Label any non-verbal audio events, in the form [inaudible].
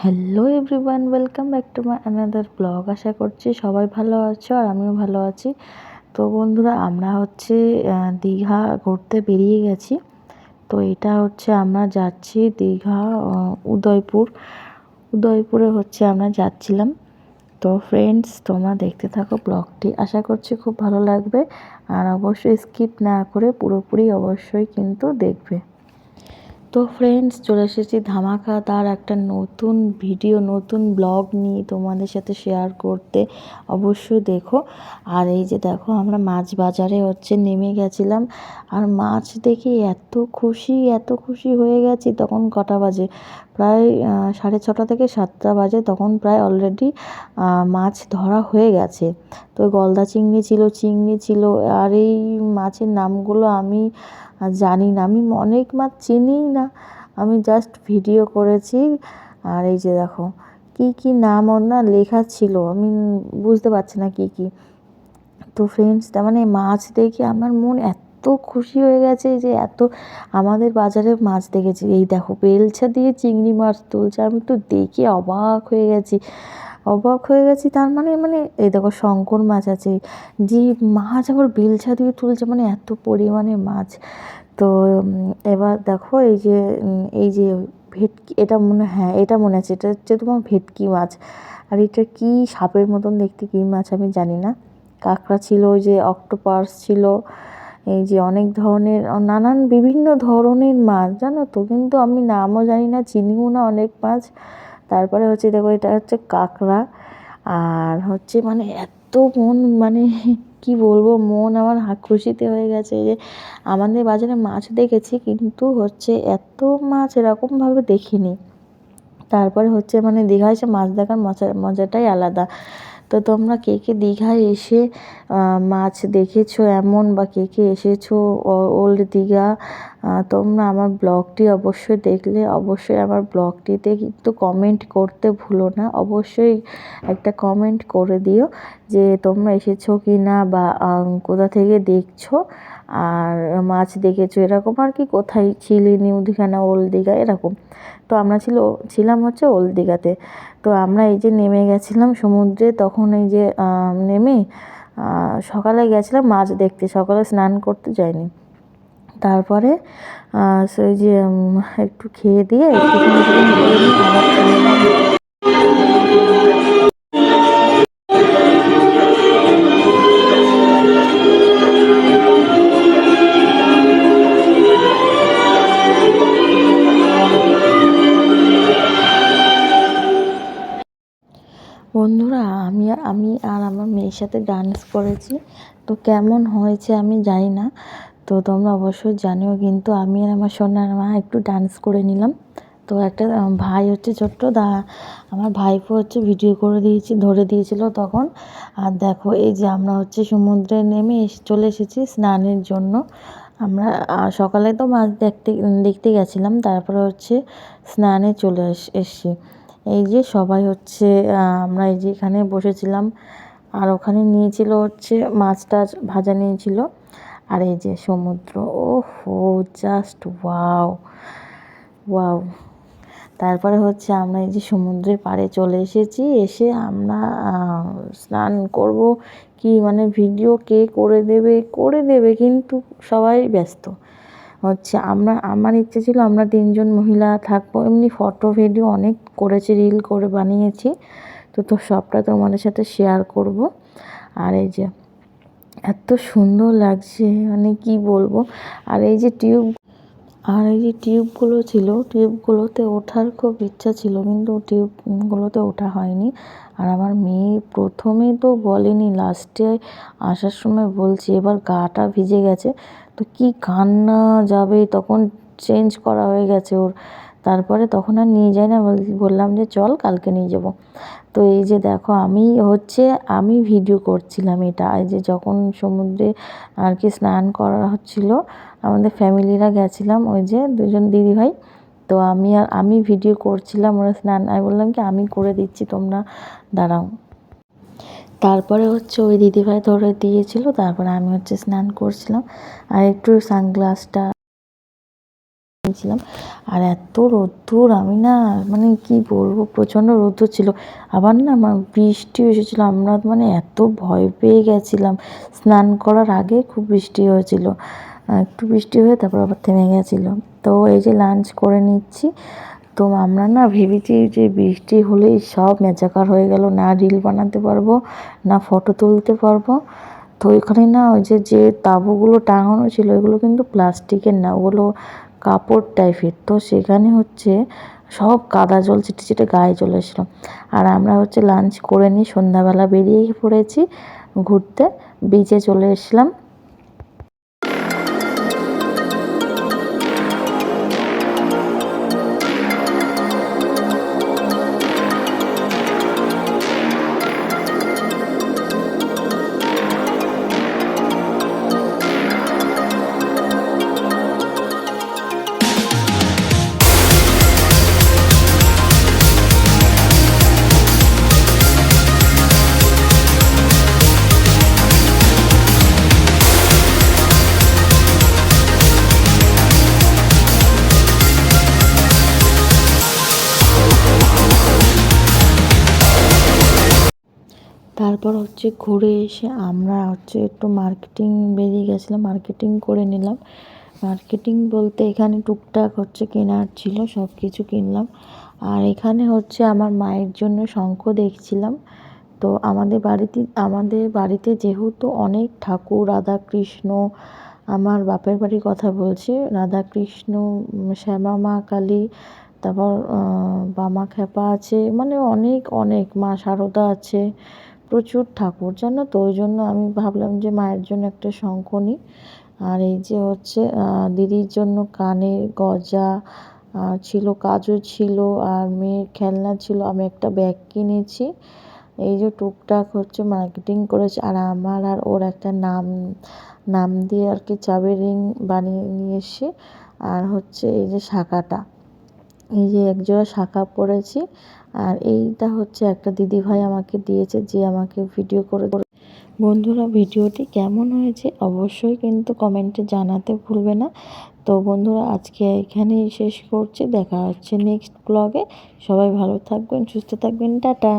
Hello everyone welcome back to my another blog আশা করছি সবাই ভালো আছো আর আমিও ভালো আছি। তো বন্ধুরা, আমরা হচ্ছে দীঘা ঘুরতে বেরিয়ে গেছি। তো এটা হচ্ছে আমরা যাচ্ছি দীঘা উদয়পুর। উদয়পুরে হচ্ছে আমরা যাচ্ছিলাম। তো ফ্রেন্ডস তোমরা দেখতে থাকো ব্লগটি আশা করছি খুব ভালো লাগবে। আর অবশ্যই স্কিপ না করে পুরোপুরি অবশ্যই কিন্তু দেখবে। তো ফ্রেন্ডস চলে এসেছি ধামাকা। তার একটা নতুন ভিডিও নতুন ব্লগ নিয়ে তোমাদের সাথে শেয়ার করতে। অবশ্যই দেখো। আর এই যে দেখো, আমরা মাছ বাজারে হচ্ছে নেমে গেছিলাম। আর মাছ দেখে এত খুশি এত খুশি হয়ে গেছি তখন কটা বাজে? প্রায় সাড়ে ছটা থেকে সাতটা বাজে। তখন প্রায় অলরেডি মাছ ধরা হয়ে গেছে। তো গলদা চিংড়ি ছিল চিংড়ি ছিল, আর এই মাছের নামগুলো আমি জানি না, আমি অনেক মাছ চিনিই না, আমি জাস্ট ভিডিও করেছি, আর এই যে দেখো, কি কি নাম ওর না লেখা ছিল, আমি বুঝতে পারছি না কি কি। তো ফ্রেন্ডস তার মানে মাছ দেখে আমার মন এত খুশি হয়ে গেছে যে এত আমাদের বাজারে মাছ দেখেছি। এই দেখো, বেলছা দিয়ে চিংড়ি মাছ তুলছে, আমি তো দেখে অবাক হয়ে গেছি। অবাক হয়ে গেছি। তার মানে মানে এই দেখো শঙ্কর মাছ আছে যে মাছ, আবার বেলছা দিয়ে তুলছে মানে এত পরিমাণে মাছ। তো এবার দেখো এই যে এই যে ভেটকি, এটা মনে হ্যাঁ এটা মনে আছে, এটা হচ্ছে তোমার ভেটকি মাছ। আর এটা কি সাপের মতন দেখতে, কী মাছ আমি জানি না। কাঁকড়া ছিল, ওই যে অক্টোপাস ছিল, এই যে অনেক ধরনের নানান বিভিন্ন ধরনের মাছ, জানো তো। কিন্তু আমি নামও জানি না, চিনিও না অনেক মাছ। তারপরে হচ্ছে দেখো, এটা হচ্ছে কাঁকড়া। আর হচ্ছে মানে এত মন মানে [laughs] কি বলব, মন আমার খুশিতে হয়ে গেছে যে, আমাদের বাজারে মাছ দেখেছি, কিন্তু হচ্ছে এত মাছ এরকমভাবে দেখিনি। তারপরে হচ্ছে মানে দীঘায় এসে মাছ দেখার মজা, মজাটাই আলাদা। তো তোমরা কে কে দীঘায় এসে মাছ দেখেছ এমন বা কে কে এসেছ ওল্ড দীঘা তোমরা আমার ব্লগটি অবশ্যই দেখলে। অবশ্যই আমার ব্লগটিতে কিন্তু কমেন্ট করতে ভুলো না। অবশ্যই একটা কমেন্ট করে দিও যে তোমরা এসেছ কি না বা কোথা থেকে দেখছ। আর মাছ দেখেছ এরকম আর কি? কোথায় ছিলি নিউ দীঘা না ওল্ড দীঘা এরকম। তো আমরা ছিল, ছিলাম হচ্ছে ওল্ড দীঘাতে তো আমরা এই যে নেমে গেছিলাম সমুদ্রে, তখন এই যে নেমে সকালে গেছিলাম মাছ দেখতে। সকালে স্নান করতে যাইনি। তারপরে সেই যে একটু খেয়ে দিয়ে এলাম। বন্ধুরা, আমি আমি আর আমার মেয়ের সাথে ডান্স করেছি। তো কেমন হয়েছে আমি জানি না। তো তোমরা অবশ্যই জানিও কিন্তু আমি আর আমার সোনার মা একটু ডান্স করে নিলাম। তো একটা ভাই হচ্ছে ছোট্ট, দা, আমার ভাইপো হচ্ছে ভিডিও করে দিয়েছি, ধরে দিয়েছিল তখন। আর দেখো, এই যে আমরা হচ্ছে সমুদ্রে নেমে চলে এসেছি স্নানের জন্য। আমরা সকালে তো মাছ দেখতে দেখতে গেছিলাম, তারপরে হচ্ছে স্নানে চলে এস- এসছি। এই যে সবাই হচ্ছে আমরা এই যে এখানে বসেছিলাম। আর ওখানে নিয়েছিল হচ্ছে মাছ টাছ ভাজা নিয়েছিল। আর এই যে সমুদ্র ও হো জাস্ট ওয়াও ওয়াও তারপরে হচ্ছে আমরা এই যে সমুদ্রের পাড়ে চলে এসেছি, এসে আমরা স্নান করব। কি মানে ভিডিও কে করে দেবে করে দেবে, কিন্তু সবাই ব্যস্ত। হচ্ছে আমরা, আমার ইচ্ছে ছিল আমরা তিনজন মহিলা থাকব, এমনি ফটো ভিডিও অনেক করেছি রিল করে বানিয়েছি। তো তো সবটা তোমাদের সাথে শেয়ার করব। আর এই যে এত সুন্দর লাগছে মানে কি বলব? আর এই যে টিউব, আর এই যে টিউবগুলো ছিল, টিউবগুলোতে ওঠার খুব ইচ্ছা ছিল, কিন্তু টিউবগুলোতে ওঠা হয়নি। আর আমার মেয়ে প্রথমে তো বলেনি, লাস্টে আসার সময় বলছে, এবার গাটা ভিজে গেছে। তো কি কান্না যাবে, তখন চেঞ্জ করা হয়ে গেছে ওর। তারপরে তখন আর নিয়ে যাই না বললাম যে চল কালকে নিয়ে যাব। তো এই যে দেখো, আমি হচ্ছে, আমি ভিডিও করছিলাম এটা, এই যে যখন সমুদ্রে আর কি স্নান করা হচ্ছিল, আমাদের ফ্যামিলিরা গেছিলাম, ওই যে দুজন দিদিভাই, তো আমি আর, আমি ভিডিও করছিলাম, ওরা স্নান, আমি বললাম কি, আমি করে দিচ্ছি, তোমরা দাঁড়াও। তারপরে হচ্ছে ওই দিদিভাই ধরে দিয়েছিল, তারপরে আমি হচ্ছে স্নান করছিলাম, আর একটু সানগ্লাসটা নিয়েছিলাম আর এত রোদ্দুর, আমি না মানে কি বলব, প্রচণ্ড রোদ্দুর ছিল। আবার না আমার বৃষ্টি এসেছিল, আমরা মানে এত ভয় পেয়ে গেছিলাম। স্নান করার আগে খুব বৃষ্টি হয়েছিল। একটু বৃষ্টি হয়ে তারপর আবার থেমে গেছিল। তো এই যে লাঞ্চ করে নিচ্ছি, তো আমরা না ভেবেছি যে বৃষ্টি হলেই সব মেচাকার হয়ে গেল। না রিল বানাতে পারব, না ফটো তুলতে পারব। তো ওইখানে না ওই যে যে তাঁবুগুলো টাঙানো ছিল, ওইগুলো কিন্তু প্লাস্টিকের না, ওগুলো কাপড় টাইপের তো সেখানে হচ্ছে সব কাদা জল, ছিটে ছিটে গায়ে চলে এসলাম আর আমরা হচ্ছে লাঞ্চ করে নিই সন্ধ্যাবেলা বেরিয়ে পড়েছি, ঘুরতে বিচে চলে এসলাম তারপর হচ্ছে ঘুরে এসে আমরা হচ্ছে একটু মার্কেটিং বেরিয়ে গেছিলাম মার্কেটিং করে নিলাম। মার্কেটিং বলতে এখানে টুকটাক হচ্ছে কেনার ছিল সব কিছু কিনলাম। আর এখানে হচ্ছে আমার মায়ের জন্য শঙ্খ দেখছিলাম। তো আমাদের বাড়িতে আমাদের বাড়িতে যেহেতু অনেক ঠাকুর রাধা কৃষ্ণ আমার বাপের বাড়ির কথা বলছি রাধা কৃষ্ণ শ্যামা, মা, কালী, তারপর বামা, খ্যাপা আছে মানে অনেক অনেক মা শারদা আছে। প্রচুর ঠাকুর, জানো তো? ওই জন্য আমি ভাবলাম যে মায়ের জন্য একটা শঙ্খ নিই। আর এই যে হচ্ছে দিদির জন্য কানের গজা ছিল, কাজু ছিল, আর মেয়ের খেলনা ছিল, আমি একটা ব্যাগ কিনেছি। এই যে টুকটাক হচ্ছে মার্কেটিং করেছে, আর আমার আর ওর একটা নাম নাম দিয়ে আর কি চাবি রিং বানিয়ে নিয়ে এসে আর হচ্ছে এই যে শাখাটা। এই যে একজোড়া শাখা পরেছি, আর এইটা হচ্ছে একটা দিদিভাই আমাকে দিয়েছে, যে আমাকে ভিডিও করে বন্ধুরা, ভিডিওটি কেমন হয়েছে অবশ্যই কিন্তু কমেন্টে জানাতে ভুলবে না। তো বন্ধুরা, আজকে এখানেই শেষ করছি। দেখা হচ্ছে নেক্সট ব্লগে সবাই ভালো থাকবেন, সুস্থ থাকবেন। টাটা!